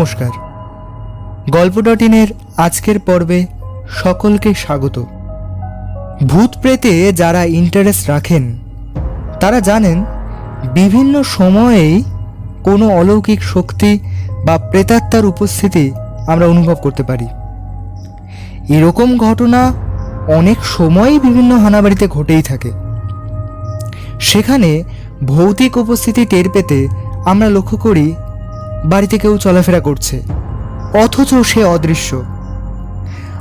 নমস্কার। গল্প ডট ইনের আজকের পর্বে সকলকে স্বাগত। ভূত প্রেতে যারা ইন্টারেস্ট রাখেন, তারা জানেন বিভিন্ন সময়েই কোনো অলৌকিক শক্তি বা প্রেতাত্মার উপস্থিতি আমরা অনুভব করতে পারি। এরকম ঘটনা অনেক সময়ই বিভিন্ন হানাবাড়িতে ঘটেই থাকে। সেখানে ভৌতিক উপস্থিতি টের পেতে আমরা লক্ষ্য করি বাড়িতে কেউ চলাফেরা করছে, অথচ সে অদৃশ্য।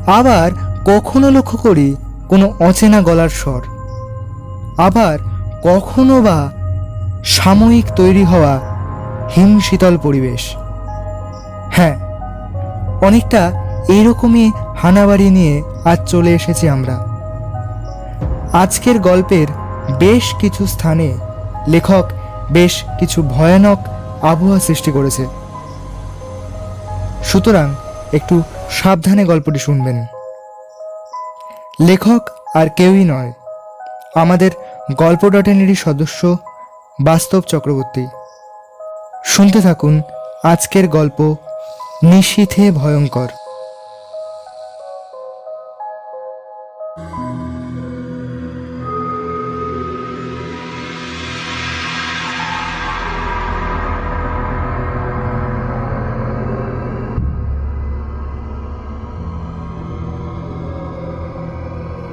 আবার কখনো লক্ষ্য করি কোনো অচেনা গলার স্বর। আবার কখনো বা সাময়িক তৈরি হওয়া হিমশীতল পরিবেশ। হ্যাঁ অনেকটা এইরকমই হানাবাড়ি নিয়ে আজ চলে এসেছি আমরা। আজকের গল্পের বেশ কিছু স্থানে লেখক বেশ কিছু ভয়ানক আবহাওয়া সৃষ্টি করেছে। সুতরাং একটু সাবধানে গল্পটি শুনবেন। লেখক আর কেউই নয়, আমাদের গল্প ডটেনেরই সদস্য বাস্তব চক্রবর্তী। শুনতে থাকুন আজকের গল্প নিশীথে ভয়ঙ্কর।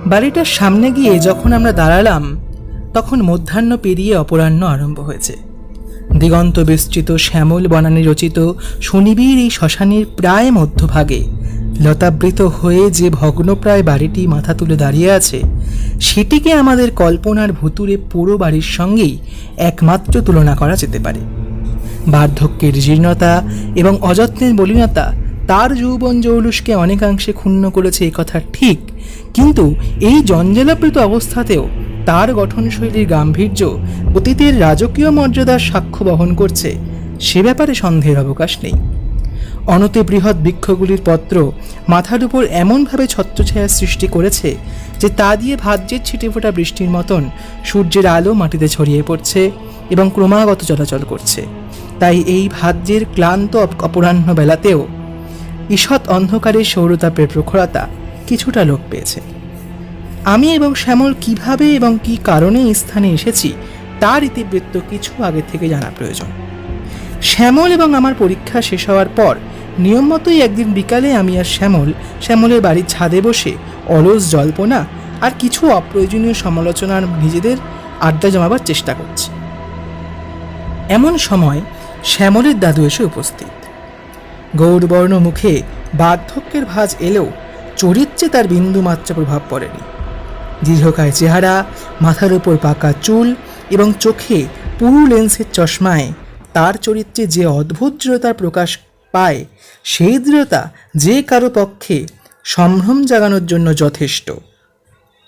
বাড়িটার সামনে গিয়ে যখন আমরা দাঁড়ালাম, তখন মধ্যাহ্ন পেরিয়ে অপরাহ্ন আরম্ভ হয়েছে। দিগন্ত বিস্তৃত শ্যামল বনানী রচিত শনিবীর এই শ্মশানের প্রায় মধ্যভাগে লতাবৃত হয়ে যে ভগ্নপ্রায় বাড়িটি মাথা তুলে দাঁড়িয়ে আছে, সেটিকে আমাদের কল্পনার ভুতুরে পুরো বাড়ির সঙ্গেই একমাত্র তুলনা করা যেতে পারে। বার্ধক্যের জীর্ণতা এবং অযত্নের মলিনতা তার যৌবন জৌলুসকে অনেকাংশে ক্ষুণ্ণ করেছে এই কথা ঠিক, কিন্তু এই জঞ্জালাপ্রীত অবস্থাতেও তার গঠনশৈলীর গাম্ভীর্য অতীতের রাজকীয় মর্যাদার সাক্ষ্য বহন করছে, সে ব্যাপারে সন্দেহের অবকাশ নেই। অনতে বৃহৎ বৃক্ষগুলির পত্র মাথার উপর এমনভাবে ছত্রছায়া সৃষ্টি করেছে যে তা দিয়ে ভাজ্যের ছিটে ফোটা বৃষ্টির মতন সূর্যের আলো মাটিতে ছড়িয়ে পড়ছে এবং ক্রমাগত চলাচল করছে। তাই এই ভাজ্যের ক্লান্ত অপ- অপরাহ্ন বেলাতেও ঈষৎ অন্ধকারের সৌরতাপের প্রখরতা কিছুটা লোপ পেয়েছে। আমি এবং শ্যামল কীভাবে এবং কী কারণে এই স্থানে এসেছি, তার ইতিবৃত্ত কিছু আগে থেকে জানা প্রয়োজন। শ্যামল এবং আমার পরীক্ষা শেষ হওয়ার পর, নিয়ম মতোই একদিন বিকালে আমি আর শ্যামল, শ্যামলের বাড়ির ছাদে বসে অলস জল্পনা আর কিছু অপ্রয়োজনীয় সমালোচনার নিজেদের আড্ডা জমাবার চেষ্টা করছি। এমন সময়, শ্যামলের দাদু এসে উপস্থিত। গৌরবর্ণ মুখে বার্ধক্যের ভাঁজ এলেও চরিত্রে তার বিন্দুমাত্র প্রভাব পড়েনি। দীর্ঘকায় চেহারা, মাথার উপর পাকা চুল এবং চোখে পুরু লেন্সের চশমায় তার চরিত্রে যে অদ্ভুত দৃঢ়তার প্রকাশ পায়, সেই দৃঢ়তা যে কারও পক্ষে সম্ভ্রম জাগানোর জন্য যথেষ্ট।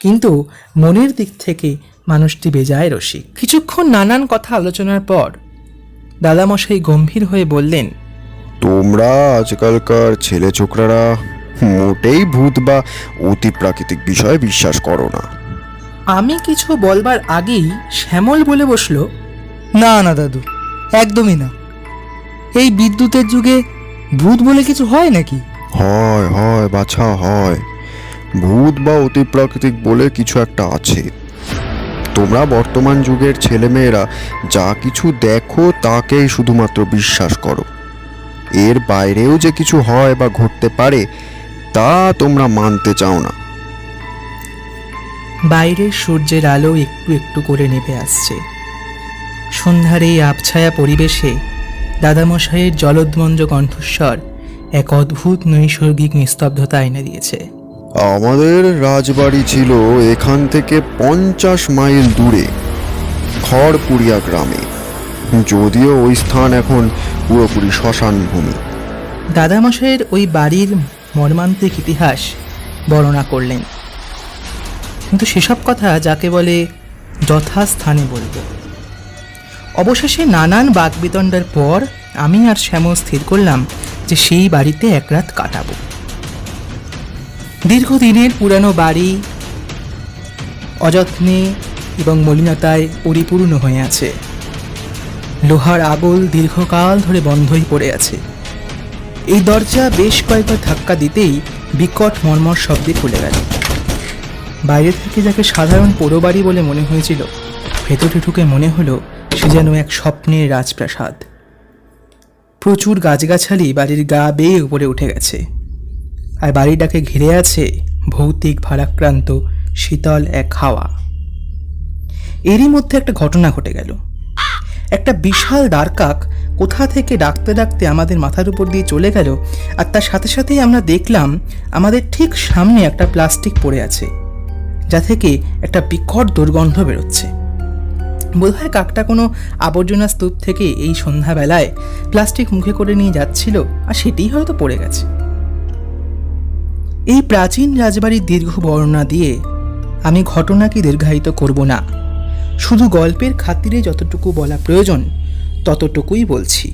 কিন্তু মনের দিক থেকে মানুষটি বেজায় রসিক। কিছুক্ষণ নানান কথা আলোচনার পর দাদামশাই গম্ভীর হয়ে বললেন তোমরা আজকালকার ছেলে ছোকরারা মোটেই ভূত বা অতি প্রাকৃতিক বিষয়ে বিশ্বাস করো না। আমি কিছু বলবার আগেই শ্যামল বলে বসল না না দাদু একদমই না। এই বিদ্যুতের যুগে ভূত বলে কিছু হয় নাকি? হয় হয় বাছা হয়। ভূত বা অতি প্রাকৃতিক বলে কিছু একটা আছে। তোমরা বর্তমান যুগের ছেলেমেয়েরা যা কিছু দেখো তাকেই শুধুমাত্র বিশ্বাস করো। এর বাইরেও যে কিছু হয় বা ঘটতে পারে তা তোমরা মানতে চাও না। বাইরের সূর্যের আলো একটু একটু করে নেমে আসছে। সন্ধ্যার এই আবছায়া পরিবেশে দাদামশাইয়ের জলদ্মঞ্জ কণ্ঠস্বর এক অদ্ভুত নৈসর্গিক নিস্তব্ধতা এনে দিয়েছে। আমাদের রাজবাড়ি ছিল এখান থেকে পঞ্চাশ মাইল দূরে খড়পুরিয়া গ্রামে। যদিও ওই স্থান এখন পুরোপুরি শ্মশান ভূমি। দাদামশাইয়ের ওই বাড়ির মর্মান্তিক ইতিহাস বর্ণনা করলেন। কিন্তু সেসব কথা যাকে বলে যথাস্থানে বলব। অবশেষে নানান বাকবিতণ্ডার পর আমি আর শ্যামল স্থির করলাম যে সেই বাড়িতে এক রাত কাটাবো। দীর্ঘদিনের পুরানো বাড়ি অযত্নে এবং মলিনতায় পরিপূর্ণ হয়ে আছে। লোহার আগল দীর্ঘকাল ধরে বন্ধই পড়ে আছে। এই দরজা বেশ কয়েকবার ধাক্কা দিতেই বিকট মর্মর শব্দে খুলে গেল। বাইরে থেকে যাকে সাধারণ পোড়োবাড়ি বলে মনে হয়েছিল, ভেতরে ঢুকে মনে হলো সে যেন এক স্বপ্নের রাজপ্রাসাদ। প্রচুর গাছগাছালি বাড়ির গা বেয়ে উপরে উঠে গেছে। আর বাড়িটাকে ঘিরে আছে ভৌতিক ভারাক্রান্ত, শীতল এক হাওয়া। এরই মধ্যে একটা ঘটনা ঘটে গেল। একটা বিশাল দ্বারকাক কোথা থেকে ডাকতে ডাকতে আমাদের মাথার উপর দিয়ে চলে গেল, আর তার সাথে সাথেই আমরা দেখলাম আমাদের ঠিক সামনে একটা প্লাস্টিক পড়ে আছে, যা থেকে একটা বিকট দুর্গন্ধ বেরোচ্ছে। বোধহয় কাকটা কোনো আবর্জনা স্তূপ থেকে এই সন্ধ্যাবেলায় প্লাস্টিক মুখে করে নিয়ে যাচ্ছিল, আর সেটিই হয়তো পড়ে গেছে। এই প্রাচীন রাজবাড়ির দীর্ঘ বর্ণনা দিয়ে আমি ঘটনাকে দীর্ঘায়িত করব না। শুধু গল্পের খাতিরে যতটুকু বলা প্রয়োজন, ততটুকুই বলছি।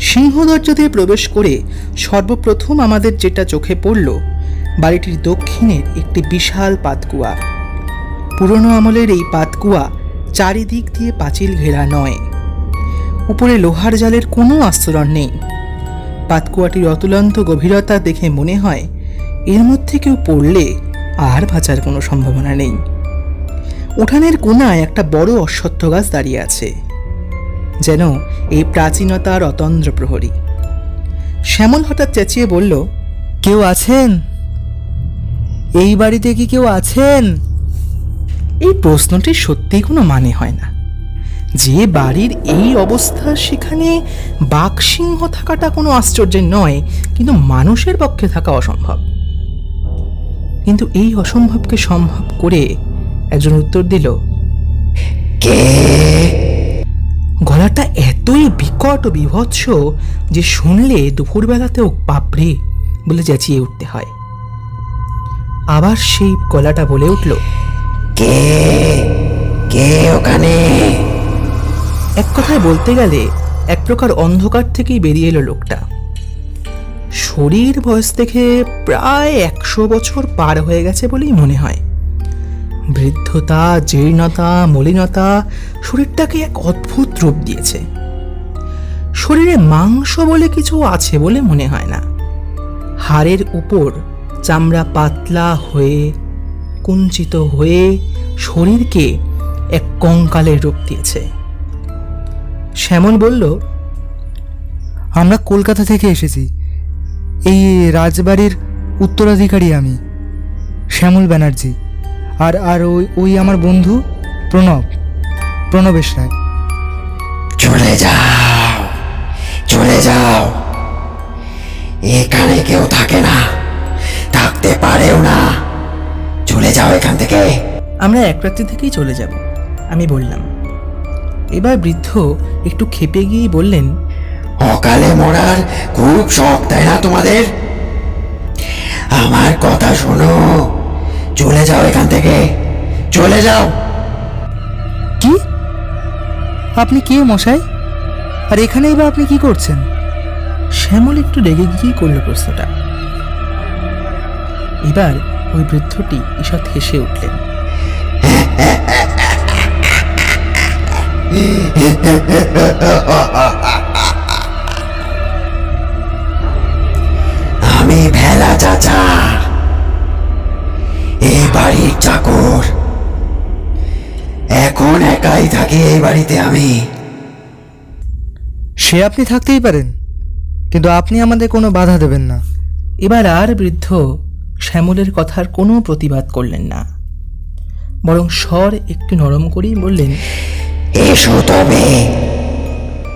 সিংহদরজা দিয়ে প্রবেশ করে সর্বপ্রথম আমাদের যেটা চোখে পড়ল, বাড়িটির দক্ষিণের একটি বিশাল পাতকুয়া। পুরনো আমলের এই পাতকুয়া চারিদিক দিয়ে পাঁচিল ঘেরা নয়। উপরে লোহার জালের কোনো আস্তরণ নেই। পাতকুয়াটির অতুলন্ত গভীরতা দেখে মনে হয়, এর মধ্যে কেউ পড়লে আর বাঁচার কোনো সম্ভাবনা নেই। উঠানের কোনায় একটা বড় অশ্বত্থ গাছ দাঁড়িয়ে আছে যেন এই প্রাচীনতার অতন্দ্র প্রহরী। শ্যামল হঠাৎ চেঁচিয়ে বলল কেউ আছেন? এই বাড়িতে কি কেউ আছেন? এই প্রশ্নটির সত্যিই কোনো মানে হয় না। যে বাড়ির এই অবস্থা সেখানে বাঘসিংহ থাকাটা কোনো আশ্চর্যের নয় কিন্তু মানুষের পক্ষে থাকা অসম্ভব। কিন্তু এই অসম্ভবকে সম্ভব করে একজন উত্তর দিল কে? গলাটা এতই বিকট ও বিভৎস যে শুনলে দুপুরবেলাতেও বাপরে বলে চেঁচিয়ে উঠতে হয়। আবার সেই গলাটা বলে উঠল কে? কে ওখানে? এক কথায় বলতে গেলে এক প্রকার অন্ধকার থেকেই বেরিয়ে এলো লোকটা। শরীর বয়স দেখে প্রায় একশো বছর পার হয়ে গেছে বলেই মনে হয়। বৃদ্ধতা, জীর্ণতা, মলিনতা শরীরটাকে এক অদ্ভুত রূপ দিয়েছে। শরীরে মাংস বলে কিছু আছে বলে মনে হয় না। হাড়ের উপর চামড়া পাতলা হয়ে, কুঞ্চিত হয়ে শরীরকে এক কঙ্কালের রূপ দিয়েছে। শ্যামল বলল, আমরা কলকাতা থেকে এসেছি। এই রাজবাড়ির উত্তরাধিকারী আমি, শ্যামল ব্যানার্জি। আর আর ওই ওই আমার বন্ধু প্রণব প্রণবেশ রায় চলে যাও চলে যাও। এখানে কেউ থাকে না থাকতে পারেও না। চলে যাও এখান থেকে। আমরা এক রাত্রি থেকেই চলে যাব আমি বললাম। এবার বৃদ্ধ একটু খেপে গিয়ে বললেন অকালে মরার খুব শখ তাই না তোমাদের? আমার কথা শোনো। চলে যাও এখান থেকে। চলে যাও। কি? আপনি কে মশাই? আর এখানেই বা আপনি কি করছেন? শ্যামল একটু রেগে গিয়েই করল প্রশ্নটা। এবার ওই বৃদ্ধটি ঈষৎ হেসে উঠলেন। আমি ভেলা চাচা। বাড়ির চাকর এখন একাই থাকি এই বাড়িতে আমি। সে আপনি থাকতেই পারেন কিন্তু আপনি আমাদের কোনো বাধা দেবেন না। এবার আর বৃদ্ধ শ্যামলের কথার কোনো প্রতিবাদ করলেন না। বরং স্বর একটু নরম করেই বললেন এসো তবে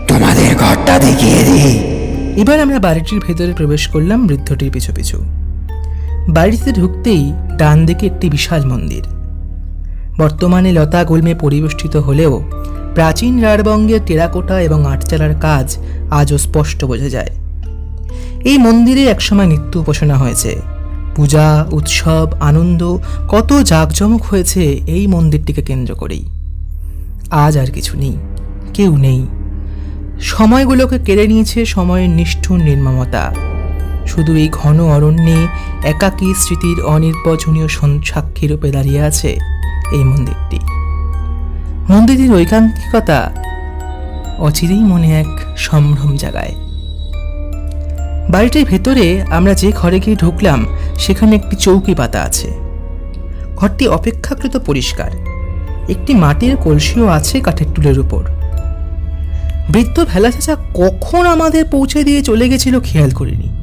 তোমাদের ঘরটা দেখিয়ে দিই। এবার আমরা বাড়িটির ভেতরে প্রবেশ করলাম বৃদ্ধটির পিছু পিছু। বাড়িতে ঢুকতেই ডান দিকে একটি বিশাল মন্দির। বর্তমানে লতা গুল্মে পরিবেষ্টিত হলেও প্রাচীন রাঢ়বঙ্গের টেরাকোটা এবং আটচালার কাজ আজও স্পষ্ট বোঝা যায়। এই মন্দিরে একসময় নিত্য উপাসনা হয়েছে। পূজা, উৎসব, আনন্দ, কত জাঁকজমক হয়েছে এই মন্দিরটিকে কেন্দ্র করেই। আজ আর কিছু নেই, কেউ নেই। সময়গুলোকে কেড়ে নিয়েছে সময়ের নিষ্ঠুর নির্মমতা। শুধু এই ঘন অরণ্যে একাকী স্মৃতির অনির্বচনীয় সাক্ষী রূপে দাঁড়িয়ে আছে এই মন্দিরটি। মন্দিরটির ঐকান্তিকতা অচিরেই মনে এক সম্ভ্রম জাগায়। বাড়িটির ভেতরে আমরা যে ঘরে গিয়ে ঢুকলাম, সেখানে একটি চৌকি পাতা আছে। ঘরটি অপেক্ষাকৃত পরিষ্কার। একটি মাটির কলসিও আছে কাঠের টুলের উপর। বৃদ্ধ ভেলা চাচা কখন আমাদের পৌঁছে দিয়ে চলে গেছিল খেয়াল করিনি।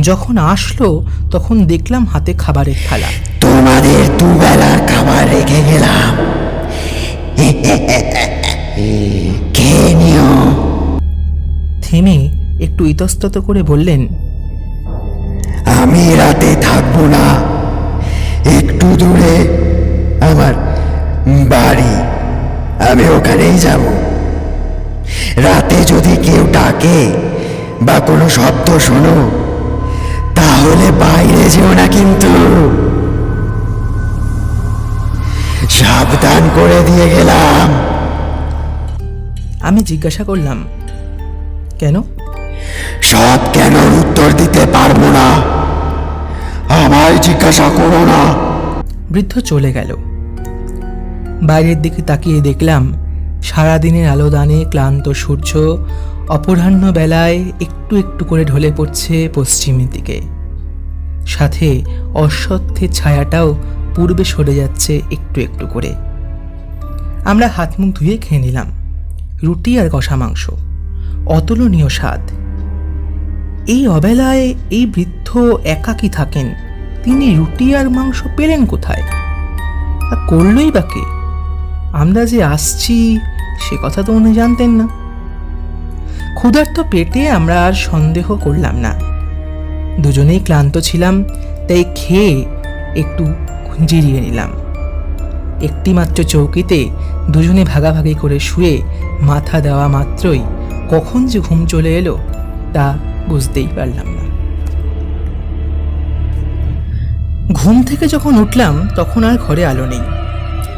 যখন আসলো তখন দেখলাম হাতে খাবারের থালা। তোমাদের দুবেলার খাবার রেখে গেলাম। খেয়ে নিও? থেমে একটু ইতস্তত করে বললেন আমি রাতে থাকব না। একটু দূরে আমার বাড়ি। আমি ওখানেই যাব। রাতে যদি কেউ ডাকে বা কোনো শব্দ শোনো তাহলে বাইরে যেও না কিন্তু। সাবধান করে দিয়ে গেলাম। আমি জিজ্ঞাসা করলাম কেন? সব কেন উত্তর দিতে পারব না। আমায় জিজ্ঞাসা করো না। বৃদ্ধ চলে গেল। বাইরের দিকে তাকিয়ে দেখলাম সারাদিনের আলোদানে ক্লান্ত সূর্য অপরাহ্ন বেলায় একটু একটু করে ঢলে পড়ছে পশ্চিমের দিকে। সাথে অশ্বত্থের ছায়াটাও পূর্বে সরে যাচ্ছে একটু একটু করে। আমরা হাত মুখ ধুয়ে খেয়ে নিলাম। রুটি আর কষা মাংস। অতুলনীয় স্বাদ। এই অবেলায় এই বৃদ্ধ একাকী থাকেন। তিনি রুটি আর মাংস পেলেন কোথায়? আর করলই বা কে? আমরা যে আসছি, সে কথা তো উনি জানতেন না। ক্ষুধার্ত পেটে আমরা আর সন্দেহ করলাম না। দুজনেই ক্লান্ত ছিলাম, তাই খেয়ে একটু জিরিয়ে নিলাম। একটি মাত্র চৌকিতে দুজনে ভাগাভাগি করে শুয়ে মাথা দেওয়া মাত্রই কখন যে ঘুম চলে এলো তা বুঝতেই পারলাম না। ঘুম থেকে যখন উঠলাম, তখন আর ঘরে আলো নেই।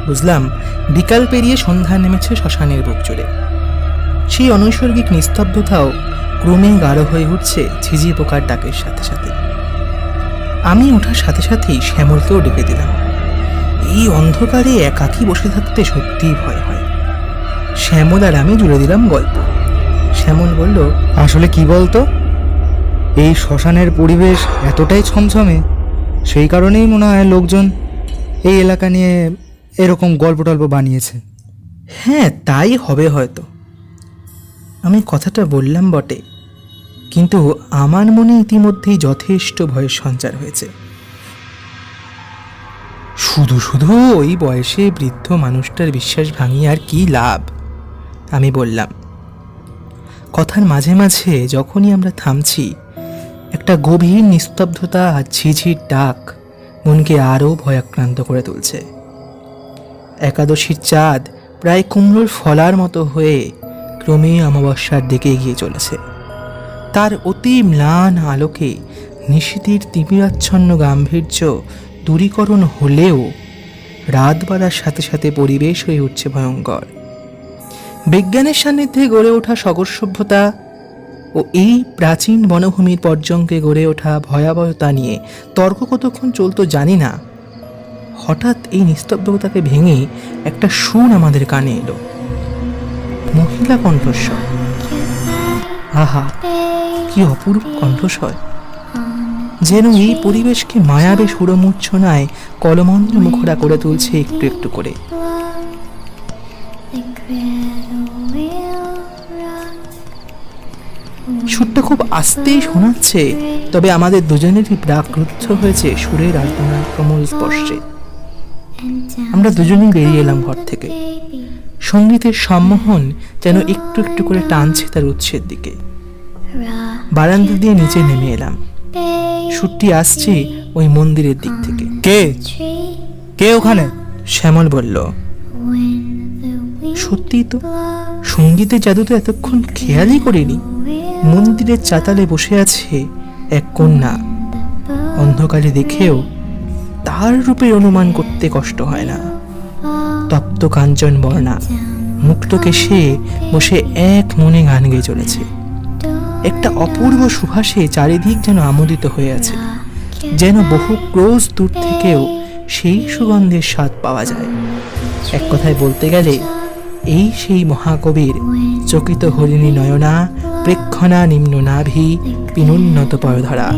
বুঝলাম বিকাল পেরিয়ে সন্ধ্যা নেমেছে শ্মশানের বুক জুড়ে সেই অনৈসর্গিক নিস্তব্ধতাও ক্রমে গাঢ় হয়ে উঠছে ঝিঝি পোকার ডাকের সাথে সাথে। আমি ওঠার সাথে সাথেই শ্যামলকেও ডেকে দিলাম। এই অন্ধকারে একাকী বসে থাকতে সত্যিই ভয় হয়। শ্যামল আর আমি জুড়ে দিলাম গল্প। শ্যামল বলল আসলে কি বলতো? এই শ্মশানের পরিবেশ এতটাই ছমছমে সেই কারণেই মনে হয় লোকজন এই এলাকা নিয়ে এরকম গল্প টল্প বানিয়েছে। হ্যাঁ তাই হবে হয়তো। আমি কথাটা বললাম বটে। কিন্তু আমার মনে ইতিমধ্যেই যথেষ্ট ভয়ের সঞ্চার হয়েছে। শুধু শুধু ওই বয়সে বৃদ্ধ মানুষটার বিশ্বাস ভাঙিয়ে আর কি লাভ, আমি বললাম। কথার মাঝে মাঝে যখনই আমরা থামছি, একটা গভীর নিস্তব্ধতা আর ঝিঝির ডাক মনকে আরও ভয়াক্রান্ত করে তুলছে। একাদশীর চাঁদ প্রায় কুমড়োর ফলার মতো হয়ে ক্রমে অমাবস্যার দিকে এগিয়ে চলেছে। তার অতি ম্লান আলোকে নিশীথের তিমিরাচ্ছন্ন গাম্ভীর্য দূরীকরণ হলেও রাত বাড়ার সাথে সাথে পরিবেশ হয়ে উঠছে ভয়ঙ্কর। বিজ্ঞানের সান্নিধ্যে গড়ে ওঠা সগর সভ্যতা ও এই প্রাচীন বনভূমির পর্যঙ্কে গড়ে ওঠা ভয়াবহতা নিয়ে তর্ক কতক্ষণ চলতো জানি না। হঠাৎ এই নিস্তব্ধতাকে ভেঙে একটা সুর আমাদের কানে এলো। মহিলা কণ্ঠস্বর। আহা। কি অপূর্ব কণ্ঠস্বর। যেন এই পরিবেশকে মায়াবে সুরমূর্ছনায় কলমন্দ মুখরা করে তুলছে একটু একটু করে. সুরটা খুব আস্তেই শোনাচ্ছে, তবে আমাদের দুজনেরই প্রাকরুদ্ধ হয়েছে সুরের আলপনার কমল স্পর্শে। আমরা দুজনেই বেরিয়ে এলাম ঘর থেকে। সঙ্গীতের সম্মোহন যেন একটু একটু করে টানছে তার উৎসের দিকে। বারান্দা দিয়ে নিচে নেমে এলাম। সুরটি আসছে ওই মন্দিরের দিক থেকে। কে? কে ওখানে? শ্যামল বলল। সত্যিই তো, সঙ্গীতের জাদু তো এতক্ষণ খেয়ালই করিনি। মন্দিরের চাতালে বসে আছে এক কন্যা। অন্ধকারে দেখেও তার রূপের অনুমান করতে কষ্ট হয় না। তপ্ত কাঞ্চন বর্ণা মুক্তকে সে বসে এক মনে গান গেয়ে চলেছে। একটা অপূর্ব সুভাষে চারিদিক যেন আমোদিত হয়ে আছে, যেন বহু ক্রোশ দূর থেকেও সেই সুগন্ধের স্বাদ পাওয়া যায়। এক কথায় বলতে গেলে, এই সেই মহাকবির চকিত হরিণী নয়না প্রেক্ষণা নিম্ন নাভি, পিনুন্নত পয়ধরা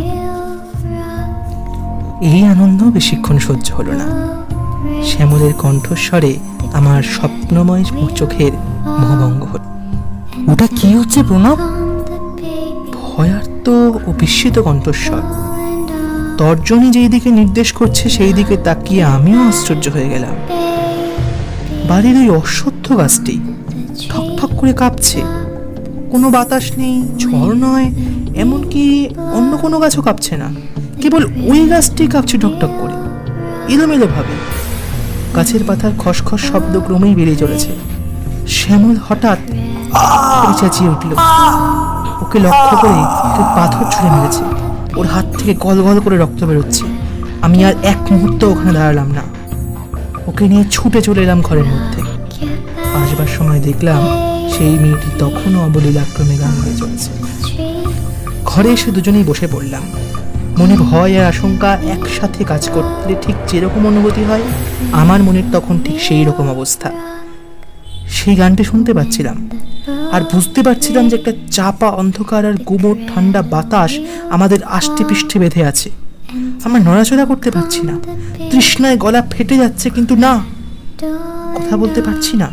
এই আনন্দ বেশিক্ষণ সহ্য হলো না। শ্যামলের কণ্ঠস্বরে আমার স্বপ্নময় চোখের মোহভঙ্গ হল। ওটা কি হচ্ছে প্রণব? ভয়ার্ত ও বিস্মিত কণ্ঠস্বর। তর্জনী যেই দিকে নির্দেশ করছে, সেই দিকে তাকিয়ে আমিও আশ্চর্য হয়ে গেলাম। বাড়ির ওই অশ্বত্থ গাছটি ঠক ঠক করে কাঁপছে। কোনো বাতাস নেই, ঝড় নয়, এমনকি অন্য কোনো গাছও কাঁপছে না। কেবল ওই গাছটি কাঁপছে ঠকঠক করে। এলোমেলো ভাবে। গাছের পাতার খসখস শব্দ ক্রমেই বেড়ে চলেছে। শ্যামল হঠাৎ চেঁচিয়ে উঠল। ওকে লক্ষ্য করে কেউ পাথর ছুঁড়ে মেরেছে। ওর হাত থেকে গল গল করে রক্ত বেরোচ্ছে। আমি আর এক মুহূর্ত ওখানে দাঁড়ালাম না। ওকে নিয়ে ছুটে চলে এলাম ঘরের মধ্যে। আসবার সময় দেখলাম সেই মেয়েটি তখনও অবলীলাক্রমে গান হয়ে চলেছে। ঘরে এসে দুজনেই বসে পড়লাম। মনে ভয় আর আশঙ্কা একসাথে কাজ করলে ঠিক যেরকম অনুভূতি হয়, আমার মনের তখন ঠিক সেই রকম অবস্থা। সেই গানটি শুনতে পাচ্ছিলাম। আর বুঝতে পারছিলাম যে একটা চাপা অন্ধকার আর গুমোট ঠান্ডা বাতাস আমাদের আষ্টে পৃষ্ঠে বেঁধে আছে। আমরা নড়াচড়া করতে পারছি না। তৃষ্ণায় গলা ফেটে যাচ্ছে, কিন্তু না, কথা বলতে পারছি না।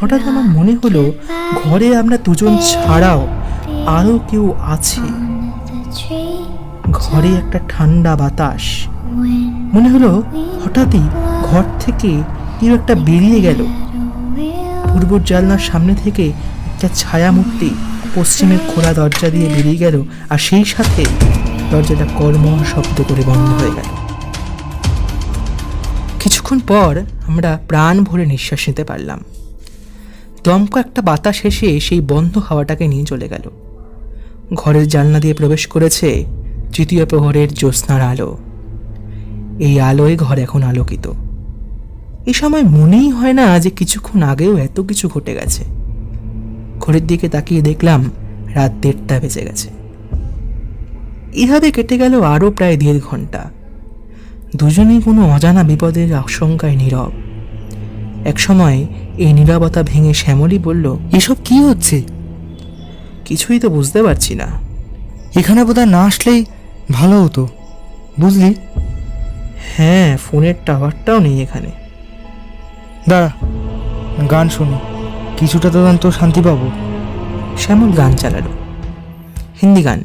হঠাৎ আমার মনে হলো, ঘরে আমরা দুজন ছাড়াও আরও কেউ আছে। ঘরে একটা ঠান্ডা বাতাস। মনে হলো হঠাৎই ঘর থেকে কেউ একটা বেরিয়ে গেল। পূর্ব জানলার সামনে থেকে একটা ছায়া মূর্তি পশ্চিমের খোলা দরজা দিয়ে বেরিয়ে গেল আর সেই সাথে দরজাটা কর্ম শব্দ করে বন্ধ হয়ে গেল। কিছুক্ষণ পর আমরা প্রাণ ভরে নিঃশ্বাস নিতে পারলাম। দমক একটা বাতাস এসে সেই বন্ধ হাওয়াটাকে নিয়ে চলে গেল। ঘরের জানলা দিয়ে প্রবেশ করেছে তৃতীয় প্রহরের জ্যোৎস্নার আলো। এই আলোয় ঘর এখন আলোকিত। এ সময় মনেই হয় না যে কিছুক্ষণ আগেও এত কিছু ঘটে গেছে। ঘড়ির দিকে তাকিয়ে দেখলাম রাত দেড়টা বেজে গেছে। এভাবে কেটে গেল আরও প্রায় দেড় ঘণ্টা। দুজনেই কোনো অজানা বিপদের আশঙ্কায় নীরব। একসময় এই নীরবতা ভেঙে শ্যামলী বলল এসব কি হচ্ছে? কিছুই তো বুঝতে পারছি না। এখানে বোধহয় না আসলেই ভালো হতো বুঝলি? হ্যাঁ ফোনের টাওয়ারটাও নেই এখানে। দাঁড়া, গান শুনি। কিছুটা তো অন্তত শান্তি পাবো। শ্যামল গান চালালো। হিন্দি গান,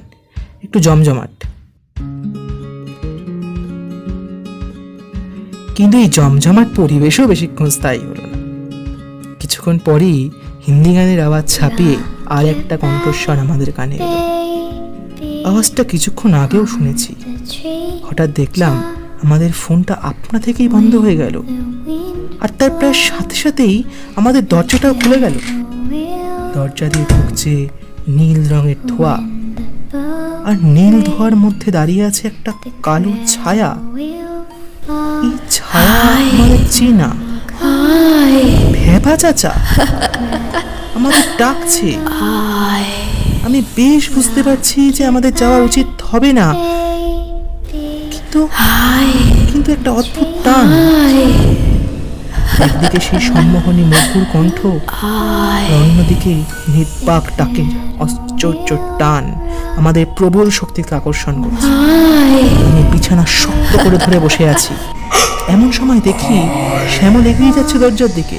একটু জমজমাট। কিন্তু এই জমজমাট পরিবেশও বেশিক্ষণ স্থায়ী হলো না। কিছুক্ষণ পরেই হিন্দি গানের আওয়াজ ছাপিয়ে আর একটা কণ্ঠস্বর আমাদের কানে আওয়াজটা কিছুক্ষণ আগেও শুনেছি। হঠাৎ দেখলাম আমাদের ফোনটা আপনা থেকেই বন্ধ হয়ে গেল। আর তার প্রায় সাথে সাথেই আমাদের দরজাটাও খুলে গেল। দরজা দিয়ে ঢুকছে নীল রঙের ধোয়া। আর নীল ধোয়ার মধ্যে দাঁড়িয়ে আছে একটা কালো ছায়া। এই ছায়া আমাদের চেনা। ভেবা চাচা। আমাদের ডাকছে। আমি বেশ বুঝতে পারছি যে আমাদের যাওয়া উচিত হবে না। কিন্তু কিন্তু একটা অদ্ভুত টান। একদিকে সেই সম্মোহনী মধুর কণ্ঠ অন্যদিকে নির্বাক টাকে আশ্চর্য টান আমাদের প্রবল শক্তিকে আকর্ষণ করছে। আমি বিছানা শক্ত করে ধরে বসে আছি। এমন সময় দেখি শ্যামল এগিয়ে যাচ্ছে দরজার দিকে।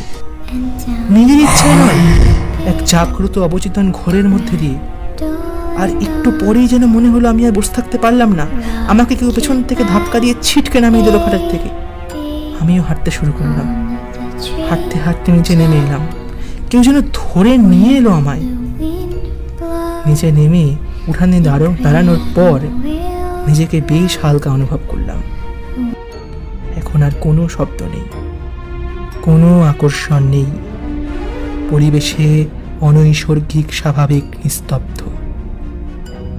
নিজের ইচ্ছায় নয় এক জাগ্রত অবচেতন ঘোরের মধ্যে দিয়ে। আর একটু পরেই যেন মনে হলো আমি আর বসে থাকতে পারলাম না। আমাকে কেউ পেছন থেকে ধাক্কা দিয়ে ছিটকে নামিয়ে দিল খাটের থেকে। আমিও হাঁটতে শুরু করলাম। হাঁটতে হাঁটতে নিচে নেমে এলাম। কেউ যেন ধরে নিয়ে এলো আমায়। নিচে নেমে উঠানে দাঁড়ো দাঁড়ানোর পর নিজেকে বেশ হালকা অনুভব করলাম। এখন আর কোনো শব্দ নেই। কোনো আকর্ষণ নেই। পরিবেশে অনৈসর্গিক, স্বাভাবিক, নিস্তব্ধ।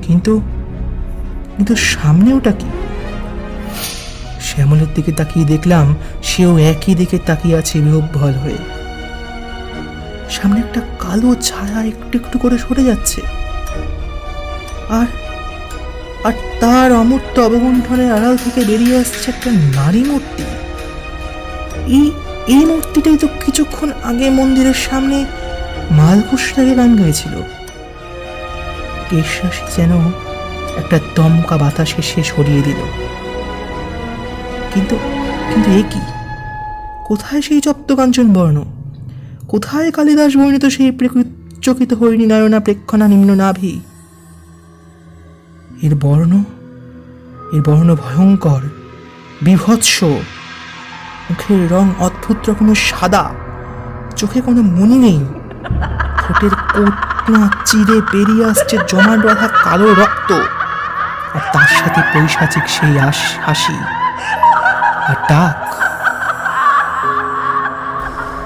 কিন্তু কিন্তু সামনে ওটা কি? শ্যামলের দিকে তাকিয়ে দেখলাম সেও একই দিকে তাকিয়ে আছে বিহ্বল হয়ে। সামনে একটা কালো ছায়া একটু একটু করে সরে যাচ্ছে। আর আর তার অমূর্ত অবগুণ্ঠনের আড়াল থেকে বেরিয়ে আসছে একটা নারী মূর্তি। এই এই মূর্তিটাই তো কিছুক্ষণ আগে মন্দিরের সামনে মালকুশ গান গাইছিল কেশরাশি যেন একটা দমকা বাতাসে সে সরিয়ে দিল। কিন্তু কিন্তু এ কি? কোথায় সেই চপ্তকাঞ্চন বর্ণ? কোথায় কালিদাস বর্ণিত সেই চকিত হরিণী নয়না প্রেক্ষণা নিম্ন নাভি? এর বর্ণ? এর বর্ণ ভয়ঙ্কর, বিভৎস। মুখের রং অদ্ভুত রকমের সাদা। চোখে কোনো মনি নেই। ঠোঁটের কোটনা চিরে বেরিয়ে আসছে জমাট বাঁধা কালো রক্ত। আর তার সাথে পৈশাচিক সেই হাসি। আর ডাক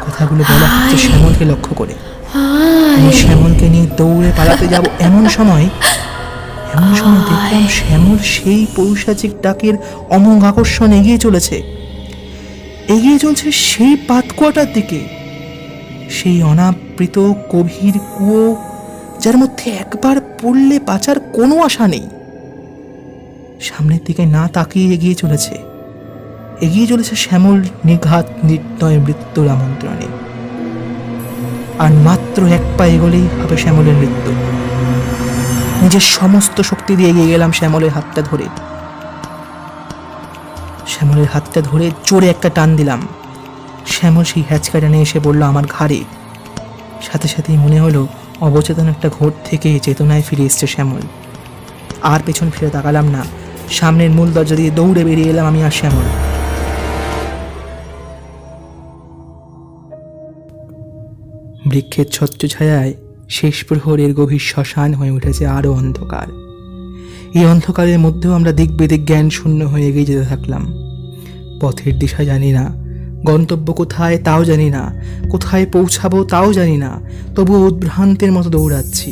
কথাগুলো বলা হচ্ছে শ্যামলকে লক্ষ্য করে। আমি শ্যামলকে নিয়ে দৌড়ে পালাতে যাব এমন সময় এমন সময় দেখলাম শ্যামল সেই পৌষাচিক ডাকের অমোঘ আকর্ষণ এগিয়ে চলেছে। এগিয়ে চলছে সেই পাতকুয়াটার দিকে। সেই অনাবৃত গভীর কুয়ো যার মধ্যে একবার পড়লে বাঁচার কোনো আশা নেই। সামনের দিকে না তাকিয়ে এগিয়ে চলেছে। এগিয়ে চলেছে শ্যামল, নিঘাত, নির্দয় মৃত্যুর আমন্ত্রণে। আর মাত্র এক পা এগোলেই হবে শ্যামলের মৃত্যু। নিজের সমস্ত শক্তি দিয়ে এগিয়ে গেলাম শ্যামলের হাতটা ধরে। শ্যামলের হাতটা ধরে জোরে একটা টান দিলাম। শ্যামল সেই হ্যাচকা টানে এসে বলল, আমার ঘাড়ে। সাথে সাথেই মনে হলো, অবচেতন একটা ঘোর থেকে চেতনায় ফিরে এসছে শ্যামল। আর পেছন ফিরে তাকালাম না। সামনের মূল দরজা দিয়ে দৌড়ে বেরিয়ে এলাম আমি আর শ্যামল। বৃক্ষের ছত্র ছায়ায় শেষ প্রহরের গভীর শ্মশান হয়ে উঠেছে আরও অন্ধকার। এই অন্ধকারের মধ্যেও আমরা দিক বেদিক জ্ঞান শূন্য হয়ে এগিয়ে যেতে থাকলাম। পথের দিশা জানি না, গন্তব্য কোথায় তাও জানি না, কোথায় পৌঁছাবো তাও জানি না, তবুও উদ্ভ্রান্তের মতো দৌড়াচ্ছি।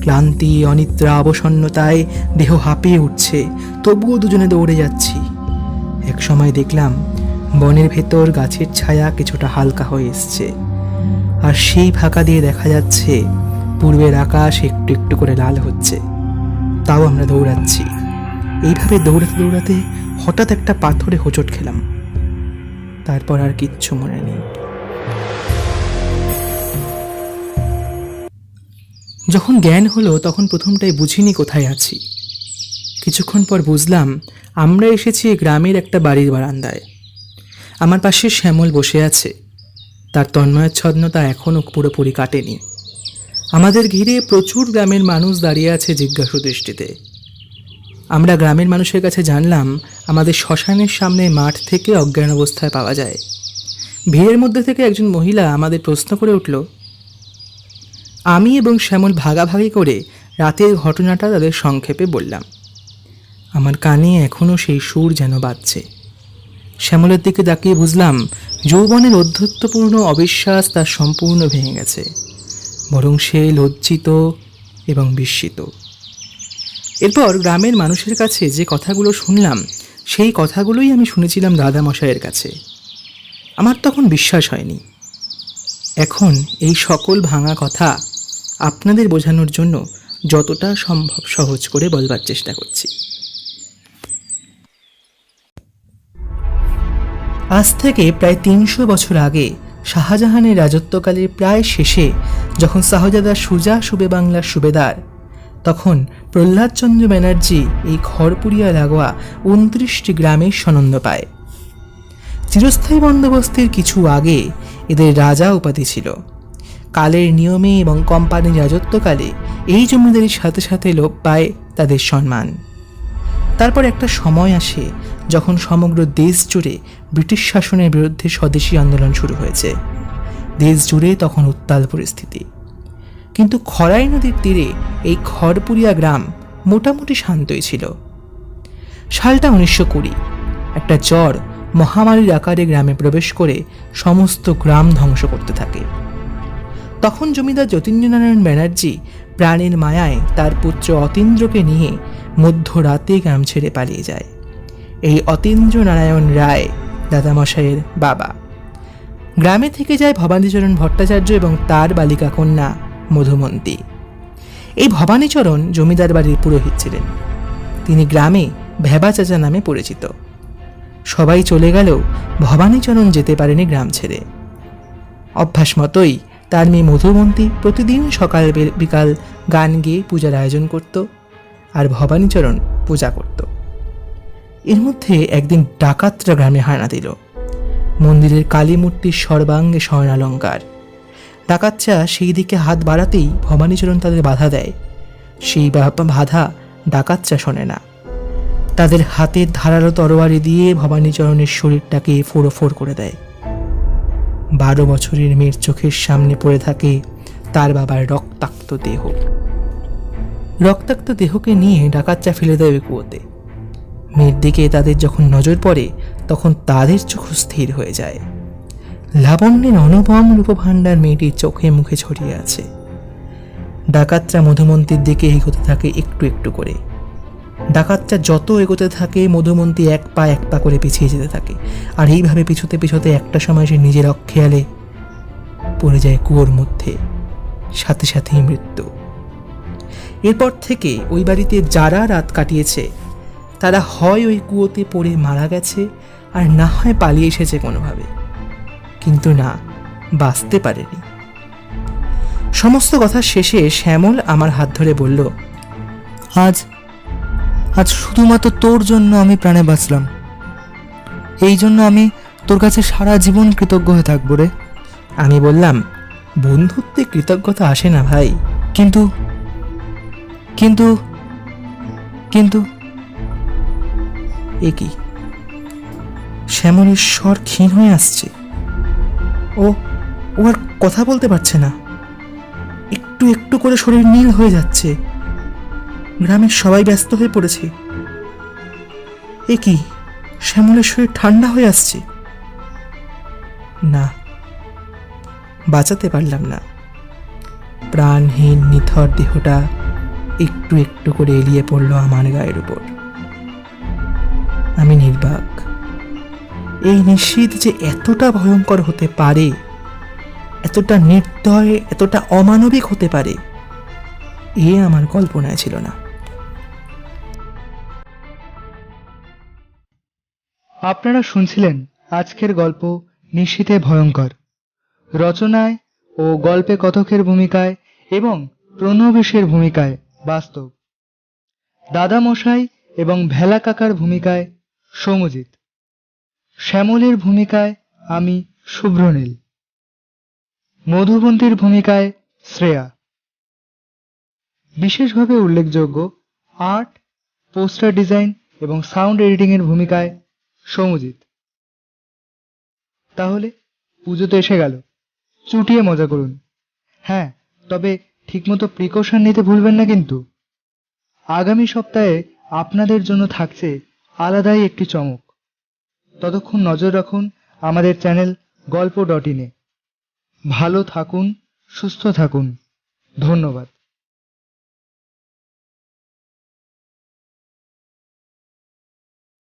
ক্লান্তি, অনিদ্রা, অবসন্নতায় দেহ হাঁপিয়ে উঠছে, তবুও দুজনে দৌড়ে যাচ্ছি। এক সময় দেখলাম বনের ভেতর গাছের ছায়া কিছুটা হালকা হয়ে এসছে। আর সেই ফাঁকা দিয়ে দেখা যাচ্ছে পূর্বের আকাশ একটু একটু করে লাল হচ্ছে। তাও আমরা দৌড়াচ্ছি। এইভাবে দৌড়াতে দৌড়াতে হঠাৎ একটা পাথরে হোঁচট খেলাম। তারপর আর কিচ্ছু মনে নেই। যখন জ্ঞান হলো, তখন প্রথমটাই বুঝিনি কোথায় আছি। কিছুক্ষণ পর বুঝলাম, আমরা এসেছি গ্রামের একটা বাড়ির বারান্দায়। আমার পাশে শ্যামল বসে আছে। তার তন্ময়াচ্ছন্নতা এখনও পুরোপুরি কাটেনি। আমাদের ঘিরে প্রচুর গ্রামের মানুষ দাঁড়িয়ে আছে জিজ্ঞাসু দৃষ্টিতে। আমরা গ্রামের মানুষের কাছে জানলাম, আমাদের শ্মশানের সামনে মাঠ থেকে অজ্ঞান অবস্থায় পাওয়া যায়। ভিড়ের মধ্যে থেকে একজন মহিলা আমাদের প্রশ্ন করে উঠল, আমি এবং শ্যামল ভাগাভাগি করে রাতের ঘটনাটা তাদের সংক্ষেপে বললাম। আমার কানে এখনও সেই সুর যেন বাজছে। শ্যামলের দিকে তাকিয়ে বুঝলাম, যৌবনের অধ্যত্বপূর্ণ অবিশ্বাস তার সম্পূর্ণ ভেঙে গেছে। বরং সে লজ্জিত এবং বিস্মিত। এরপর গ্রামের মানুষের কাছে যে কথাগুলো শুনলাম, সেই কথাগুলোই আমি শুনেছিলাম দাদামশাইয়ের কাছে। আমার তখন বিশ্বাস হয়নি। এখন এই সকল ভাঙা কথা আপনাদের বোঝানোর জন্য যতটা সম্ভব সহজ করে বলবার চেষ্টা করছি। আজ থেকে প্রায় তিনশো বছর আগে শাহজাহানের রাজত্বকালের প্রায় শেষে যখন শাহজাদা সুজা সুবে বাংলার সুবেদার, তখন প্রহ্লাদচন্দ্র ব্যানার্জি এই খড়পুরিয়া লাগোয়া উনত্রিশটি গ্রামে সনন্দ পায়। চিরস্থায়ী বন্দোবস্তের কিছু আগে এদের রাজা উপাধি ছিল। কালের নিয়মে এবং কোম্পানির রাজত্বকালে এই জমিদারির সাথে সাথে লোপ পায় তাদের সম্মান। তারপর একটা সময় আসে যখন সমগ্র দেশ জুড়ে ব্রিটিশ শাসনের বিরুদ্ধে স্বদেশী আন্দোলন শুরু হয়েছে। দেশ জুড়ে তখন উত্তাল পরিস্থিতি। কিন্তু খরাই নদীর তীরে এই খড়পুরিয়া গ্রাম মোটামুটি শান্তই ছিল। সালটা উনিশশো কুড়ি। একটা জ্বর মহামারীর আকারে গ্রামে প্রবেশ করে সমস্ত গ্রাম ধ্বংস করতে থাকে। তখন জমিদার যতীন্দ্রনারায়ণ ব্যানার্জি প্রাণের মায়ায় তার পুত্র অতীন্দ্রকে নিয়ে মধ্যরাতে গ্রাম ছেড়ে পালিয়ে যায়। এই অতীন্দ্র নারায়ণ রায়, দাদামশাইয়ের বাবা। গ্রামে থেকে যায় ভবানীচরণ ভট্টাচার্য এবং তার বালিকা কন্যা মধুমন্তী। এই ভবানীচরণ জমিদার বাড়ির পুরোহিত ছিলেন। তিনি গ্রামে ভেবা চাচা নামে পরিচিত। সবাই চলে গেলেও ভবানীচরণ যেতে পারেনি গ্রাম ছেড়ে। অভ্যাস মতোই তার মেয়ে মধুমন্তী প্রতিদিন সকাল বিকাল গান গেয়ে পূজার আয়োজন করত আর ভবানীচরণ পূজা করত। এর মধ্যে একদিন ডাকাতরা গ্রামে হানা দিল। মন্দিরের কালী মূর্তির সর্বাঙ্গে স্বর্ণালঙ্কার। ডাকাতরা সেই দিকে হাত বাড়াতেই ভবানীচরণ তাদের বাধা দেয়। সেই বাধা ডাকাতরা শোনে না। তাদের হাতের ধারালো তরোয়ারি দিয়ে ভবানীচরণের শরীরটাকে ফোড়ো করে দেয়। বারো বছরের মেয়ের চোখের সামনে পড়ে থাকে তার বাবার রক্তাক্ত দেহ। রক্তাক্ত দেহকে নিয়ে ডাকাতরা ফেলে দেয় কুয়োতে। মেয়ের দিকে তাদের যখন নজর পড়ে, তখন তাদের চোখ স্থির হয়ে যায়। লাবণ্যের অনুপম রূপভাণ্ডার মেয়েটির চোখে মুখে ছড়িয়ে আছে। ডাকাতরা মধুমন্তীর দিকে এগোতে থাকে একটু একটু করে। ডাকাতটা যত এগোতে থাকে, মধুমন্তী এক পা এক পা করে পিছিয়ে যেতে থাকে। আর এইভাবে পিছুতে পিছুতে একটা সময় সে নিজের অক্ষেয়ালে পড়ে যায় কুয়োর মধ্যে। সাথে সাথেই মৃত্যু। এরপর থেকে ওই বাড়িতে যারা রাত কাটিয়েছে তারা হয় ওই কুয়োতে পড়ে মারা গেছে আর না হয় পালিয়ে এসেছে কোনোভাবে। কিন্তু না বাঁচতে পারেনি। সমস্ত কথা শেষে শ্যামল আমার হাত ধরে বলল আজ আজ শুধুমাত্র তোর জন্য আমি প্রাণে বাঁচলাম। এই জন্য আমি তোর কাছে সারা জীবন কৃতজ্ঞ হয়ে থাকব রে। আমি বললাম বন্ধুত্বে কৃতজ্ঞতা আসে না ভাই। কিন্তু কিন্তু কিন্তু এ কি শ্যামলের স্বর ক্ষীণ হয়ে আসছে। ও ও আর কথা বলতে পারছে না। একটু একটু করে শরীর নীল হয়ে যাচ্ছে। গ্রামের সবাই ব্যস্ত হয়ে পড়েছে। এ কি? শ্যামলের শরীর ঠান্ডা হয়ে আসছে। না, বাঁচাতে পারলাম না। প্রাণহীন, নিথর দেহটা একটু একটু করে এলিয়ে পড়ল আমার গায়ের উপর। আমি নির্বাক। এই নিশ্চিত যে এতটা ভয়ঙ্কর হতে পারে, এতটা নির্দয়, এতটা অমানবিক হতে পারে, এ আমার কল্পনায় ছিল না। আপনারা শুনছিলেন আজকের গল্প নিশীথে ভয়ঙ্কর। রচনায় ও গল্পে কথকের ভূমিকায় এবং প্রণবেশের ভূমিকায় বাস্তব। দাদামশাই এবং ভেলা কাকার ভূমিকায় সৌমজিৎ। শ্যামলের ভূমিকায় আমি শুভ্রনীল। মধুবন্তীর ভূমিকায় শ্রেয়া। বিশেষভাবে উল্লেখযোগ্য আর্ট, পোস্টার ডিজাইন এবং সাউন্ড এডিটিংয়ের ভূমিকায় সৌমজিৎ। তাহলে পুজো তো এসে গেল। চুটিয়ে মজা করুন। হ্যাঁ তবে ঠিকমতো প্রিকশন নিতে ভুলবেন না কিন্তু। আগামী সপ্তাহে আপনাদের জন্য থাকছে আলাদাই একটি চমক। ততক্ষণ নজর রাখুন আমাদের চ্যানেল গল্প ডট ইনে। ভালো থাকুন, সুস্থ থাকুন। ধন্যবাদ।